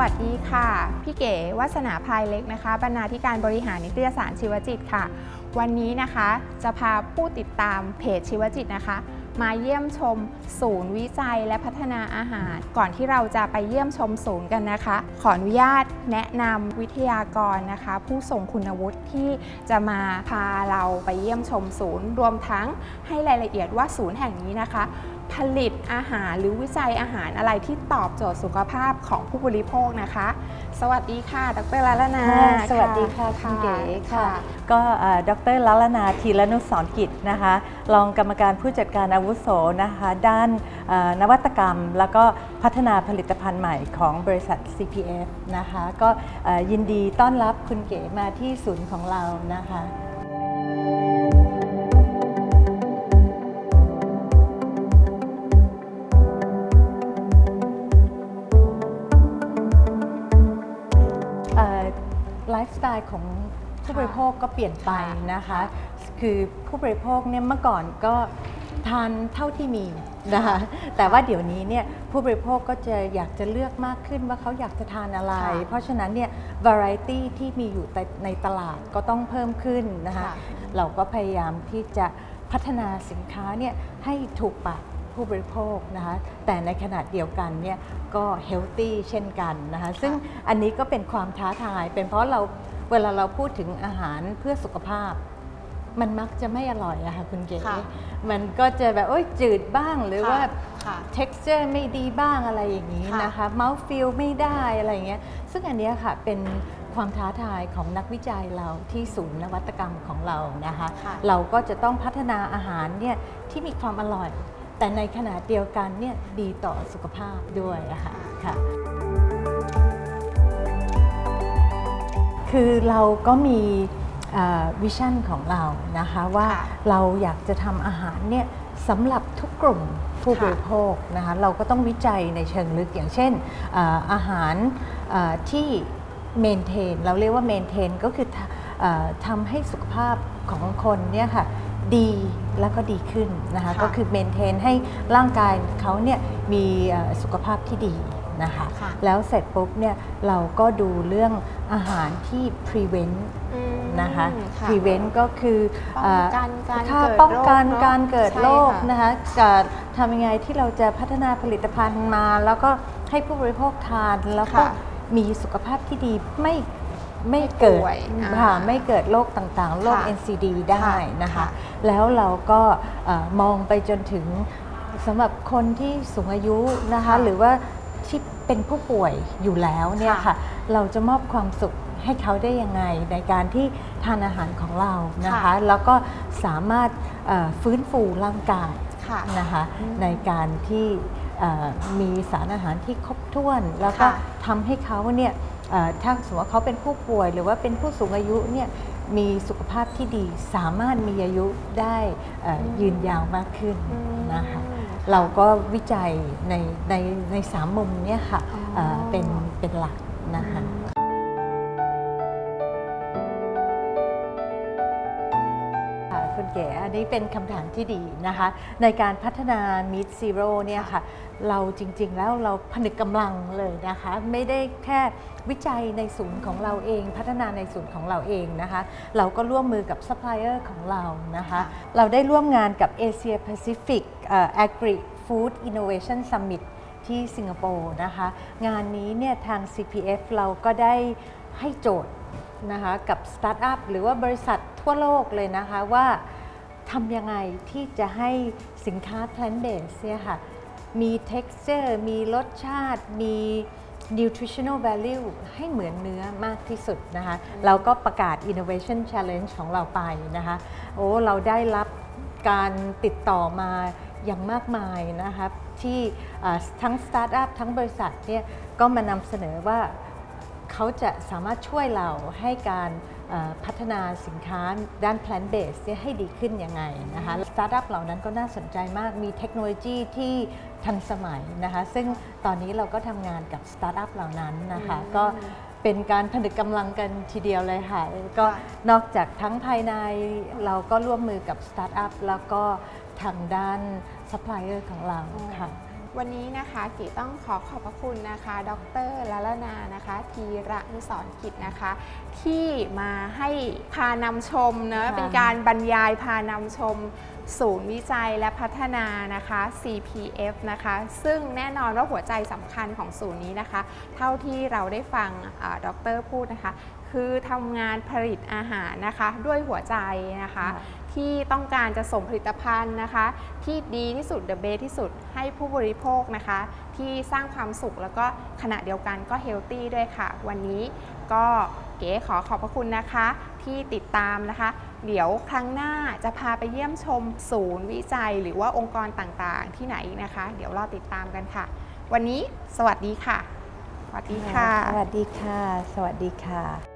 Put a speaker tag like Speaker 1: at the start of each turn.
Speaker 1: วัสดีค่ะ พี่เก๋วัสนาภายเล็กนะคะ บรรณาธิการบริหารนิตยสารชีวจิตค่ะ วันนี้นะคะจะพาผู้ติดตามเพจชีวจิตนะคะ มาเยี่ยมชมศูนย์วิจัยและพัฒนาอาหาร ก่อนที่เราจะไปเยี่ยมชมศูนย์กันนะคะ ขออนุญาตแนะนำวิทยากรนะคะ ผู้ทรงคุณวุฒิที่จะมาพาเราไปเยี่ยมชมศูนย์ รวมทั้งให้รายละเอียดว่าศูนย์แห่งนี้นะคะ ผลิตอาหารหรือวิจัยอาหารอะไรที่ตอบโจทย์สุขภาพของผู้บริโภคนะคะ สวัสดีค่ะ ดรลาลนา
Speaker 2: ค่ะสวัสดีค่ะคุณเก๋ค่ะ ก็เอ่อดรลัลนาทีรนุสรกิจนะคะ รองกรรมการผู้จัดการอาวุโสนะคะ ด้านเอ่อนวัตกรรม แล้วก็พัฒนาผลิตภัณฑ์ใหม่ของบริษัท CPF นะคะ ก็เอ่อยินดีต้อนรับคุณเก๋มาที่ศูนย์ของเรานะคะ ไลฟ์สไตล์ของผู้บริโภคก็เปลี่ยนไปนะคะ คือผู้บริโภคเนี่ยเมื่อก่อนก็ทานเท่าที่มีนะคะแต่ว่าเดี๋ยวนี้เนี่ยผู้บริโภคก็จะอยากจะเลือกมากขึ้นว่าเขาอยากจะทานอะไร
Speaker 1: ค่ะ
Speaker 2: เพราะฉะนั้นเนี่ย variety ที่มีอยู่ในในตลาดก็ต้องเพิ่มขึ้นนะคะ
Speaker 1: ค่ะ
Speaker 2: เราก็พยายามที่จะพัฒนาสินค้าเนี่ยให้ถูกปากผู้บริโภคนะคะแต่ในขณะเดียวกันเนี่ยก็เฮลตี้เช่นกันนะคะซึ่งอันนี้ก็เป็นความท้าทาย เป็นเพราะเรา เวลาเราพูดถึงอาหารเพื่อสุขภาพ มันมักจะไม่อร่อยอะค่ะคุณเก๋
Speaker 1: ค่ะ
Speaker 2: มันก็จะแบบโอ้ยจืดบ้างหรือว่า
Speaker 1: ค่ะ
Speaker 2: texture ไม่ดีบ้างอะไรอย่างนี้
Speaker 1: ค่ะ
Speaker 2: นะคะ mouth feel ไม่ได้อะไรอย่างเงี้ยซึ่งอันเนี้ยค่ะเป็นความท้าทายของนักวิจัยเราที่ศูนย์นวัตกรรมของเรานะคะ
Speaker 1: ค่ะ
Speaker 2: เราก็จะต้องพัฒนาอาหารเนี่ยที่มีความอร่อย แต่ในขณะเดียวกันเนี่ยดีต่อสุขภาพด้วยอะค่ะค่ะ คือเราก็มีวิชั่นของเรานะคะว่า
Speaker 1: ค่ะ
Speaker 2: เราอยากจะทำอาหารเนี่ยสำหรับทุกกลุ่มผู้บริโภคนะคะเราก็ต้องวิจัยในเชิงลึกอย่างเช่นเอ่ออาหารเอ่อที่เมนเทนเราเรียกว่าเมนเทนก็คือทำเอ่อทำให้สุขภาพของคนเนี่ยค่ะดีแล้วก็ดีขึ้นนะคะ
Speaker 1: ค่ะ
Speaker 2: ก็คือเมนเทนให้ร่างกายเขาเนี่ยมีเอ่อสุขภาพที่ดี นะคะ
Speaker 1: ค่ะ
Speaker 2: แล้วเสร็จปุ๊บเนี่ยเราก็ดูเรื่องอาหารที่ prevent
Speaker 1: อืม
Speaker 2: นะคะ
Speaker 1: ค่ะ
Speaker 2: prevent ก็คือ
Speaker 1: ป้องกันการ
Speaker 2: ค่
Speaker 1: เกิด
Speaker 2: ป้องกัน
Speaker 1: โรคเนอะ
Speaker 2: การเกิด
Speaker 1: ใช่
Speaker 2: โรค
Speaker 1: ค่ะ
Speaker 2: นะคะการทำยังไงที่เราจะพัฒนาผลิตภัณฑ์มา แล้วก็ให้ผู้บริโภคทานแล้วก็
Speaker 1: ค่ะ
Speaker 2: มีสุขภาพที่ดีไม่ไม่เกิด
Speaker 1: ป่วยอ่า
Speaker 2: ค่ะไม่เกิดโรคต่างๆโรค
Speaker 1: ค่ะ
Speaker 2: NCD ได้
Speaker 1: ค่ะ
Speaker 2: นะคะ
Speaker 1: ค่ะ
Speaker 2: แล้วเราก็เอ่อมองไปจนถึงสำหรับคนที่สูงอายุนะคะ
Speaker 1: ค่ะ
Speaker 2: หรือว่า ที่เป็นผู้ป่วยอยู่แล้วเนี่ย
Speaker 1: ค่ะ
Speaker 2: ค่ะ เราจะมอบความสุขให้เขาได้ยังไงในการที่ทานอาหารของเรานะคะ
Speaker 1: ค่ะ
Speaker 2: แล้วก็สามารถเอ่อฟื้นฟูร่างกาย
Speaker 1: ค่ะ
Speaker 2: นะคะ
Speaker 1: อืม
Speaker 2: ในการที่เอ่อมีสารอาหารที่ครบถ้วน แล้วก็
Speaker 1: ค่ะ
Speaker 2: ทำให้เขาเนี่ยเอ่อถ้าสมมติว่าเขาเป็นผู้ป่วย หรือว่าเป็นผู้สูงอายุเนี่ยมีสุขภาพที่ดีสามารถมีอายุได้เอ่อยืนยาวมากขึ้น
Speaker 1: อืม
Speaker 2: นะคะ
Speaker 1: ค่ะ
Speaker 2: เราก็วิจัยในในในสามมุมเนี่ยค่ะ
Speaker 1: อ๋อ
Speaker 2: เอ่อเป็นเป็นหลักนะคะ เก๋อันนี้เป็นคำถามที่ดีนะคะ ในการพัฒนา Meet Zero เนี่ยค่ะ เราจริงๆแล้วเราผนึกกำลังเลยนะคะ ไม่ได้แค่วิจัยในศูนย์ของเราเอง พัฒนาในศูนย์ของเราเองนะคะ เราก็ร่วมมือกับซัพพลายเออร์ของเรานะคะ เราได้ร่วมงานกับ Asia Pacific เอ่อ Agri Food Innovation Summit ที่สิงคโปร์นะคะ งานนี้เนี่ยทาง CPF เราก็ได้ให้โจทย์นะคะกับสตาร์ทอัพหรือว่าบริษัททั่วโลกเลยนะคะว่า ทำยังไงที่จะให้สินค้า plant based เนี่ยค่ะมี texture มีรสชาติ มี nutritional value ให้เหมือนเนื้อมากที่สุดนะคะ เราก็ประกาศ innovation challenge ของเราไปนะคะ โอ้ เราได้รับการติดต่อมาอย่างมากมายนะคะที่อ่าทั้งสตาร์ทอัพทั้งบริษัทเนี่ยก็มานำเสนอว่าเขาจะสามารถช่วยเราให้การเอ่อ พัฒนาสินค้าด้าน plant based เนี่ยให้ดีขึ้นยังไงนะคะสตาร์ทอัพเหล่านั้นก็น่าสนใจมากมีเทคโนโลยีที่ทันสมัยนะคะซึ่งตอนนี้เราก็ทำงานกับสตาร์ทอัพเหล่านั้นนะคะ
Speaker 1: อืม
Speaker 2: ก็เป็นการผนึกกำลังกันทีเดียวเลยค่ะ ก็
Speaker 1: ค่ะ
Speaker 2: นอกจากทั้งภายในเราก็ร่วมมือกับสตาร์ทอัพแล้วก็ทางด้านซัพพลายเออร์ของเราค่ะ
Speaker 1: วันนี้นะคะกีต้องขอขอบพระคุณนะคะ ดรลลนานะคะธีระนุสรณ์กิจนะคะ ที่มาให้พานำชมเนอะ
Speaker 2: ค่ะ
Speaker 1: เป็นการบรรยายพานำชมศูนย์วิจัยและพัฒนานะคะ CPF นะคะ ซึ่งแน่นอนว่าหัวใจสำคัญของศูนย์นี้นะคะ เท่าที่เราได้ฟังอ่าดรพูดนะคะ คือทำงานผลิตอาหารนะคะ ด้วยหัวใจนะคะ
Speaker 2: ค่ะ
Speaker 1: ที่ต้องการจะส่งผลิตภัณฑ์นะคะ ที่ดีที่สุด the best ที่สุดให้ผู้บริโภคนะคะ ที่สร้างความสุขแล้วก็ขณะเดียวกันก็เฮลตี้ด้วยค่ะ วันนี้ก็เก๋ขอขอบพระคุณนะคะ ที่ติดตามนะคะ เดี๋ยวครั้งหน้าจะพาไปเยี่ยมชมศูนย์วิจัย หรือว่าองค์กรต่างๆ ที่ไหนอีกนะคะ เดี๋ยวรอติดตามกันค่ะ วันนี้สวัสดีค่ะ สวัสดีค่ะ
Speaker 2: สวัสดีค่ะ สวัสดีค่ะ